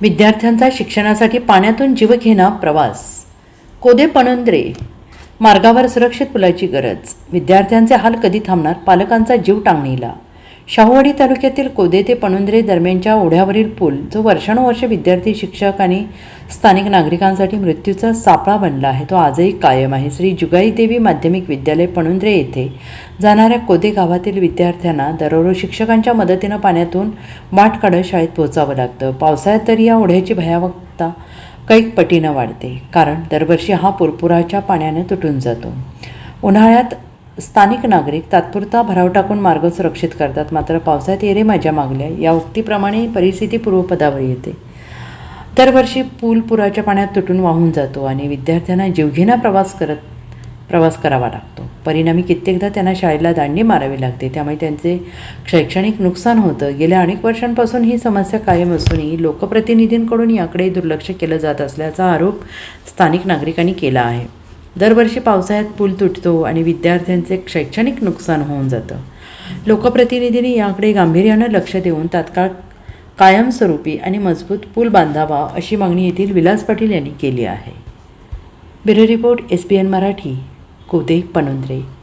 विद्यार्थ्यांचा शिक्षणासाठी पाण्यातून जीवघेणा प्रवास. कोदे पणंद्रे. मार्गावर सुरक्षित पुलाची गरज. विद्यार्थ्यांचे हाल कधी थांबणार? पालकांचा जीव टांगणीला. शाहूवाडी तालुक्यातील कोदे ते पणुंद्रे दरम्यानच्या ओढ्यावरील पूल जो वर्षानुवर्ष विद्यार्थी शिक्षक आणि स्थानिक नागरिकांसाठी मृत्यूचा सापळा बनला आहे तो आजही कायम आहे. श्री जुगाई देवी माध्यमिक विद्यालय पणुंद्रे येथे जाणाऱ्या कोदे गावातील विद्यार्थ्यांना दररोज शिक्षकांच्या मदतीनं पाण्यातून वाट काढत शाळेत पोहोचावं लागतं. पावसाळ्यात तरी या ओढ्याची भयावकता कैक पटीनं वाढते कारण दरवर्षी हा पुरपुराच्या पाण्याने तुटून जातो. उन्हाळ्यात स्थानिक नागरिक तात्पुरता भराव टाकून मार्ग सुरक्षित करतात. मात्र पावसाळ्यात येरे माझ्या मागल्या. या उक्तीप्रमाणे परिस्थिती पूर्वपदावर येते. दरवर्षी पूल पुराच्या पाण्यात तुटून वाहून जातो आणि विद्यार्थ्यांना जीवघेणा प्रवास करत प्रवास करावा लागतो. परिणामी कित्येकदा त्यांना शाळेला दांडी मारावी लागते. त्यामुळे त्यांचे शैक्षणिक नुकसान होतं. गेल्या अनेक वर्षांपासून ही समस्या कायम असूनही लोकप्रतिनिधींकडून याकडे दुर्लक्ष केलं जात असल्याचा आरोप स्थानिक नागरिकांनी केला आहे. दरवर्षी पावसाळ्यात पूल तुटतो आणि विद्यार्थ्यांचे शैक्षणिक नुकसान होऊन जातं. लोकप्रतिनिधींनी याकडे गांभीर्यानं लक्ष देऊन तात्काळ कायमस्वरूपी आणि मजबूत पूल बांधावा अशी मागणी येथील विलास पाटील यांनी केली आहे. Bureau report S P N Marathi कोदे पनुंद्रे.